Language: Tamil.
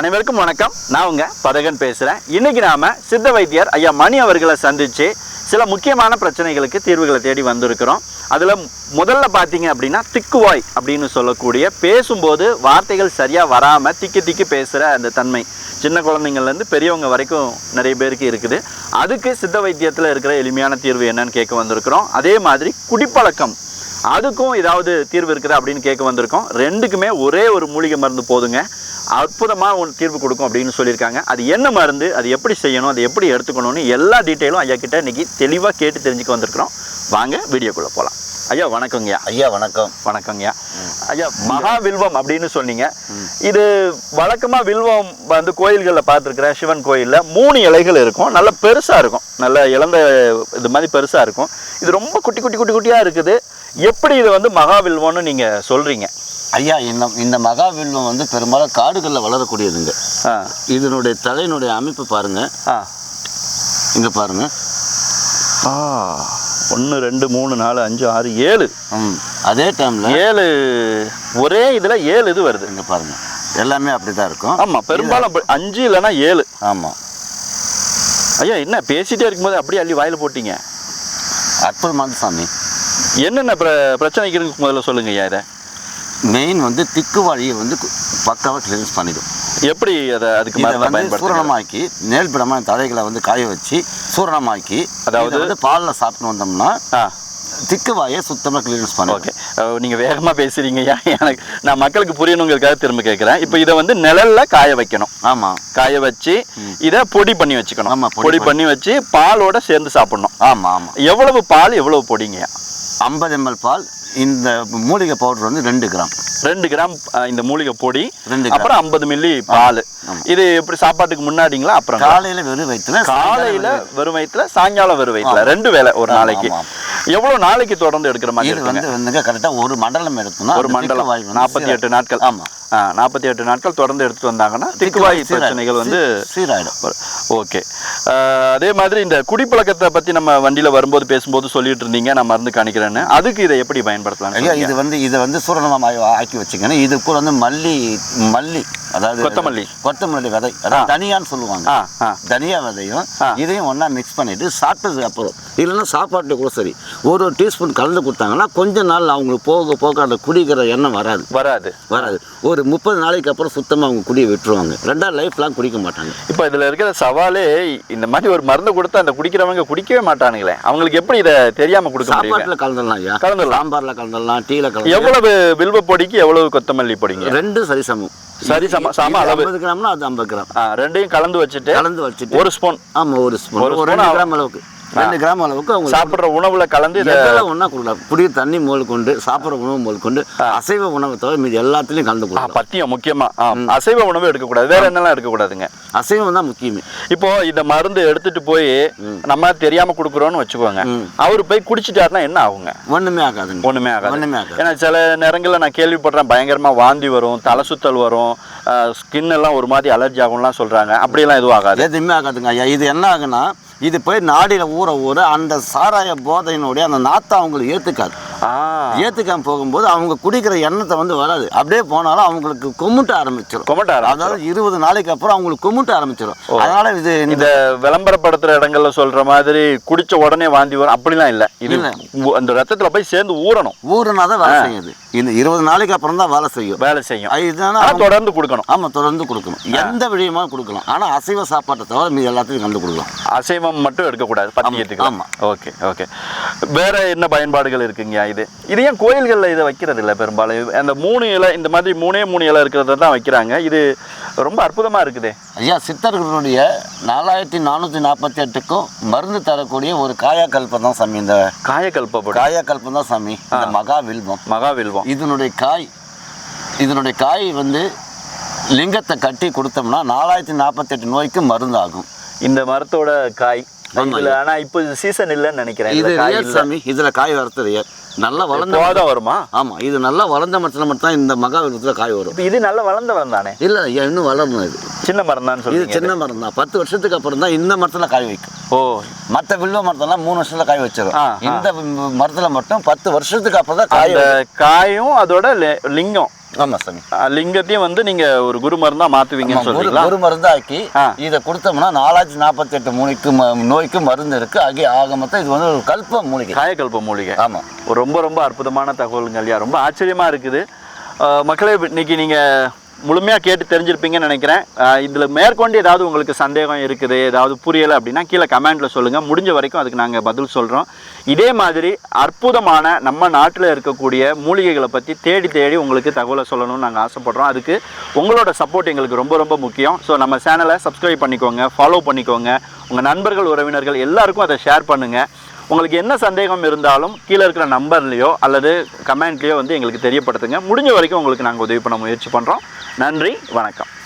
அனைவருக்கும் வணக்கம். நான் உங்க பதகன் பேசுறேன். இன்னைக்கு நாம சித்த வைத்தியர் ஐயா மணி அவர்களை சந்திச்சு சில முக்கியமான பிரச்சனைகளுக்கு தீர்வுகளை தேடி வந்திருக்கிறோம். அதில் முதல்ல பார்த்தீங்க அப்படின்னா திக்குவாய் அப்படின்னு சொல்லக்கூடிய பேசும்போது வார்த்தைகள் சரியாக வராமல் திக்கி திக்கி பேசுகிற அந்த தன்மை சின்ன குழந்தைங்கள்லேருந்து பெரியவங்க வரைக்கும் நிறைய பேருக்கு இருக்குது. அதுக்கு சித்த வைத்தியத்தில் இருக்கிற எளிமையான தீர்வு என்னன்னு கேட்க வந்திருக்கிறோம். அதே மாதிரி குடிப்பழக்கம். அதுக்கும் ஏதாவது தீர்வு இருக்குதா அப்படின்னு கேட்க வந்திருக்கோம். ரெண்டுக்குமே ஒரே ஒரு மூலிகை மருந்து போதுங்க. அற்புதமாக ஒன்று தீர்வு கொடுக்கும் அப்படின்னு சொல்லியிருக்காங்க. அது என்ன மருந்து அது எப்படி செய்யணும் அது எப்படி எடுத்துக்கணும்னு எல்லா டீட்டெயிலும் ஐயா கிட்ட இன்னைக்கு தெளிவாக கேட்டு தெரிஞ்சுக்க வந்திருக்கிறோம். வாங்க வீடியோக்குள்ளே போகலாம் ஐயா வணக்கங்கய்யா ஐயா. வணக்கம். வணக்கங்கய்யா ஐயா. மகா வில்வம் அப்படின்னு சொன்னீங்க. இது வழக்கமாக வில்வம் வந்து கோயில்களில் பார்த்துருக்குறேன் சிவன் கோயிலில். மூணு இலைகள் இருக்கும். நல்ல பெருசாக இருக்கும். நல்ல இளந்த இது மாதிரி பெருசாக இருக்கும். இது ரொம்ப குட்டி குட்டி குட்டி குட்டியாக இருக்குது. எப்படி இது வந்து மகா வில்வம்னு நீங்கள் சொல்கிறீங்க ஐயா இந்த இந்த மகாவில்வம் வந்து பெரும்பாலும் காடுகளில் வளரக்கூடியதுங்க. ஆ. இதனுடைய தலையினுடைய அமைப்பு பாருங்க. ஆ. இங்க பாருங்க. ஆ ஒன்று ரெண்டு மூணு நாலு அஞ்சு ஆறு ஏழு. ம் அதே டைம்ல ஏழு ஒரே இதில் ஏழு இது வருது. இங்க பாருங்க. எல்லாமே அப்படிதான் இருக்கும். ஆமாம் பெரும்பாலும் அப்படி- அஞ்சு இல்லைன்னா ஏழு. ஆமா. ஐயா என்ன பேசிட்டே இருக்கும்போது அப்படியே அள்ளி வாயில் போட்டீங்க? அற்புதமான சாமி. என்னென்ன பிர பிரச்சனைக்கு இருக்கு முதல்ல சொல்லுங்க ஐயா இதை. மெயின் வந்து திக்கு வழியை வந்து கு- பக்காவா கிளியரன்ஸ் பண்ணிடும். எப்படி அதை அதுக்கு இதை வந்து சூரணமாக்கி நேர்பிடமான தலைகளை வந்து காய வச்சு சூரணமாக்கி அதாவது- வந்து பாலில் சாப்பிட்டு வந்தோம்னா திக்கு வாயை சுத்தமாக கிளியரன்ஸ் பண்ணிடும். ஓகே. நீங்கள் வேகமாக பேசுறீங்க. ஐயா எனக்கு நான் மக்களுக்கு புரியணுங்கிறதுக்காக திரும்ப கேட்குறேன் இப்போ இதை வந்து நிழல்ல காய வைக்கணும். ஆமா. காய வச்சு இதை பொடி பண்ணி வச்சுக்கணும். ஆமா, பொடி பண்ணி வச்சு பாலோட சேர்ந்து சாப்பிடணும். ஆமா ஆமா. எவ்வளவு பால் எவ்வளவு பொடிங்கய்யா? ஐம்பது எம்எல் பால் இந்த மூலிகை பவுடர் வந்து ரெண்டு கிராம். ரெண்டு கிராம் இந்த மூலிகை பொடி ரெண்டு அப்புறம் ஐம்பது மில்லி பால். இது எப்படி சாப்பாட்டுக்கு முன்னாடிங்களா அப்புறம் காலையில வெறும் வயிற்றுல காலையில வெறும் வயிற்றுல சாயங்காலம் வெறும் வயிற்றுல ரெண்டு வேளை ஒரு நாளைக்கு. எவ்வளவு நாளைக்கு தொடர்ந்து எடுக்கிற மாதிரி இது வந்து வந்துங்க கரெக்டா ஒரு மண்டலம் எடுக்கணும் ஒரு மண்டலம். நாற்பத்தி எட்டு நாட்கள். ஆமா. நாற்பத்தி எட்டு நாட்கள் தொடர்ந்து எடுத்துட்டு வந்தாங்கன்னா திக்குவாய். பிரச்சனைகள் வந்து சீராயிடும் ஓகே. அதே மாதிரி இந்த குடிப்பழக்கத்தை பத்தி நம்ம வண்டியில வரும்போது பேசும்போது சொல்லிட்டு இருந்தீங்க. நான் மருந்து காணிக்கிறேன்னு. அதுக்கு இதை எப்படி பயன்படுத்தலாம் ஐயா இது வந்து இதை வந்து சூரணமா ஆக்கி வச்சுக்கணும் இது கூட வந்து மல்லி மல்லி அதாவது கொத்தமல்லி. கொத்தமல்லி விதை. அதாவது தனியான்னு சொல்லுவாங்க. தனியா விதையும். இதையும் ஒண்ணா மிக்ஸ் பண்ணிட்டு சாப்பிட்டதுக்கு அப்புறம் இல்லைன்னா சாப்பாட்டுல கூட சரி ஒரு ஒரு டீஸ்பூன் கலந்து கொடுத்தாங்கன்னா கொஞ்ச நாள் அவங்களுக்கு போக போக அந்த குடிக்கிற எண்ணம் வராது. வராது. வராது. ஒரு முப்பது நாளைக்கு அப்புறம் சுத்தமா அவங்க குடியை விட்டுருவாங்க. ரெண்டாவது லைஃப் லாங் குடிக்க மாட்டாங்க. இப்போ இதுல இருக்கிற சவாலே இந்த மாதிரி ஒரு மருந்து கொடுத்தா அந்த குடிக்கிறவங்க குடிக்கவே மாட்டானுங்களே. அவங்களுக்கு எப்படி இதை தெரியாம கொடுக்க சாப்பாட்டுல கலந்துடலாம் ஐயா. கலந்துடலாம். சாம்பார்ல கலந்துடலாம் டீல கலந்து எவ்வளவு வில்வ பொடிக்கு எவ்வளவு கொத்தமல்லி பொடிங்க? ரெண்டும் சரி சமம் சரி சம சம அளவு. ஐம்பது கிராம்னா அது ஐம்பது கிராம். ரெண்டையும் கலந்து வச்சுட்டு கலந்து வச்சுட்டு ஒரு ஸ்பூன். ஆமா ஒரு ஸ்பூன். ஒரு ஒரு ரெண்டு. கிராம் அளவுக்கு. ரெண்டு கிராம் அளவுக்கு அவங்க சாப்பிடுற உணவுல கலந்து இதை எதெல்லாம் ஒன்றா கொடுக்கலாம்? குடி தண்ணி முதல் கொண்டு சாப்பிட்ற உணவு முதல் கொண்டு அசைவ உணவை தவிர மீது எல்லாத்துலேயும் கலந்து கொடுக்கலாம். பத்தியம் முக்கியமா. ஆ, அசைவ உணவு எடுக்கக்கூடாது. வேற என்னெல்லாம் எடுக்கக்கூடாதுங்க? அசைவம் தான் முக்கியமே. இப்போ இந்த மருந்து எடுத்துட்டு போய் நம்ம தெரியாம கொடுக்குறோம்னு வச்சுக்கோங்க. அவர் போய் குடிச்சிட்டாருன்னா என்ன ஆகுங்க? ஒண்ணுமே ஆகாதுங்க. ஒண்ணுமே ஆகாது. ஒண்ணுமே ஆகாது. ஏன்னா சில நேரங்களில் நான் கேள்விப்படுறேன் பயங்கரமா வாந்தி வரும் தலை சுத்தல் வரும் ஸ்கின் எல்லாம் ஒரு மாதிரி அலர்ஜி ஆகும்லாம் சொல்றாங்க. அப்படியெல்லாம் எதுவும் ஆகாது. எதுவுமே ஆகாதுங்க. ஐயா இது என்ன ஆகுனா இது போய் நாடியில் ஊற ஊற அந்த சாராய போதையினுடைய அந்த நாத்தம் அவங்களுக்கு ஏற்றுக்காது ஆ ஏற்றுக்காம போகும்போது அவங்க குடிக்கிற எண்ணத்தை வந்து வராது. அப்படியே போனாலும் அவங்களுக்கு கொமுட்ட ஆரம்பிச்சிடும் கொமட்டாரா அதாவது இருபது நாளைக்கு அப்புறம் அவங்களுக்கு கொமுட்ட ஆரம்பிச்சிடும் அதனால இது இந்த விளம்பரப்படுத்துற இடங்கள்ல சொல்ற மாதிரி குடிச்ச உடனே வாந்தி வரும். அப்படிலாம் இல்ல. இது அந்த ரத்தத்துல போய் சேர்ந்து ஊறணும். ஊறுனா தான் வேலை செய்யுது. இந்த இருபது நாளைக்கு அப்புறம் தான் வேலை செய்யும். வேலை செய்யும். இதுதானே தொடர்ந்து கொடுக்கணும். ஆமா தொடர்ந்து கொடுக்கணும். எந்த விஷயமா கொடுக்கலாம். ஆனா அசைவ சாப்பாட்டை தவிர மீது எல்லாத்தையும் கலந்து கொடுக்கலாம். அசைவம் மட்டும் எடுக்கக்கூடாது. பத்தியத்துக்கு. ஆமா. Okay okay. வேற என்ன பயன்பாடுகள் இருக்குங்க இது? இது ஏன் கோயில்கள்ல இதை வைக்கிறது இல்லை பெரும்பாலும். அந்த மூணு இலை இந்த மாதிரி மூணே மூணு இலை இருக்கிறத தான் வைக்கிறாங்க. இது ரொம்ப அற்புதமா இருக்குதே. ஐயா சித்தர்களுடைய நாலாயிரத்தி நானூற்றி நாற்பத்தி எட்டுக்கும் மருந்து தரக்கூடிய ஒரு காயாக்கல்பம் தான் சாமி இந்த காயக்கல்பப்படும். காயாக்கல்பம் தான் சாமி இந்த மகா வில்வம் மகாவில்வம். இதனுடைய காய் இதனுடைய காய் வந்து லிங்கத்தை கட்டி கொடுத்தோம்னா நாலாயிரத்தி நாற்பத்தெட்டு நோய்க்கு மருந்தாகும். இந்த மரத்தோட காய். இதுல ஆனா இப்போ சீசன் இல்லைன்னு நினைக்கிறேன். இது ரியல் சாமி இதுல காய் வரது ரியல் நல்லா வளர்ந்த எப்போதான் வருமா? ஆமா இது நல்லா வளர்ந்த மரத்துல மட்டும் தான் இந்த மகா வில்வத்தில் காய் வரும். இது நல்ல வளர்ந்த மரம் தானே? இல்ல இன்னும் வளரணும் இது. சின்ன மரம் தான் இது சொல்றீங்க சின்ன மரம் தான் பத்து வருஷத்துக்கு அப்புறம் தான் இந்த மரத்துல காய் வைக்கும். ஓ. மற்ற வில்வ மரத்தெல்லாம் மூணு வருஷத்துல காய் வச்சிடும். இந்த மரத்துல மட்டும் பத்து வருஷத்துக்கு அப்புறம் தான் காய் காயும் அதோட லிங்கம். ஆமாம் சாமி. லிங்கத்தையும் வந்து நீங்க ஒரு குரு மருந்தா மாத்துவீங்கன்னு ஆமா, ஒரு சொல்றீங்களா? ஒரு மருந்து ஆக்கி ஆ. இதை கொடுத்தோம்னா நாலாயிரத்தி நாற்பத்தி எட்டு மூலிக்கு நோய்க்கு மருந்து இருக்கு. ஆகி ஆக மொத்தம் இது வந்து ஒரு கல்ப மூலிகை. காயக்கல்ப மூலிகை. ஆமாம் ஒரு ரொம்ப ரொம்ப அற்புதமான தகவலுங்க ஐயா ரொம்ப ஆச்சரியமா இருக்குது. மக்களே இன்னைக்கு நீங்க முழுமையாக கேட்டு தெரிஞ்சிருப்பீங்கன்னு நினைக்கிறேன். இதில் மேற்கொண்டு ஏதாவது உங்களுக்கு சந்தேகம் இருக்குது ஏதாவது புரியலை அப்படின்னா கீழே கமெண்ட்டில் சொல்லுங்கள் முடிஞ்ச வரைக்கும் அதுக்கு நாங்கள் பதில் சொல்கிறோம் இதே மாதிரி அற்புதமான நம்ம நாட்டில் இருக்கக்கூடிய மூலிகைகளை பற்றி தேடி தேடி உங்களுக்கு தகவலை சொல்லணும்னு நாங்கள் ஆசைப்பட்றோம். அதுக்கு உங்களோட சப்போர்ட் எங்களுக்கு ரொம்ப ரொம்ப முக்கியம். ஸோ நம்ம சேனலை சப்ஸ்கிரைப் பண்ணிக்கோங்க ஃபாலோ பண்ணிக்கோங்க. உங்கள் நண்பர்கள் உறவினர்கள் எல்லாருக்கும் அதை ஷேர் பண்ணுங்கள் உங்களுக்கு என்ன சந்தேகம் இருந்தாலும் கீழே இருக்கிற நம்பர்லேயோ அல்லது கமெண்ட்லேயோ வந்து எங்களுக்கு தெரியப்படுத்துங்க. முடிஞ்ச வரைக்கும் உங்களுக்கு நாங்கள் உதவி பண்ண முயற்சி பண்ணுறோம் நன்றி வணக்கம்.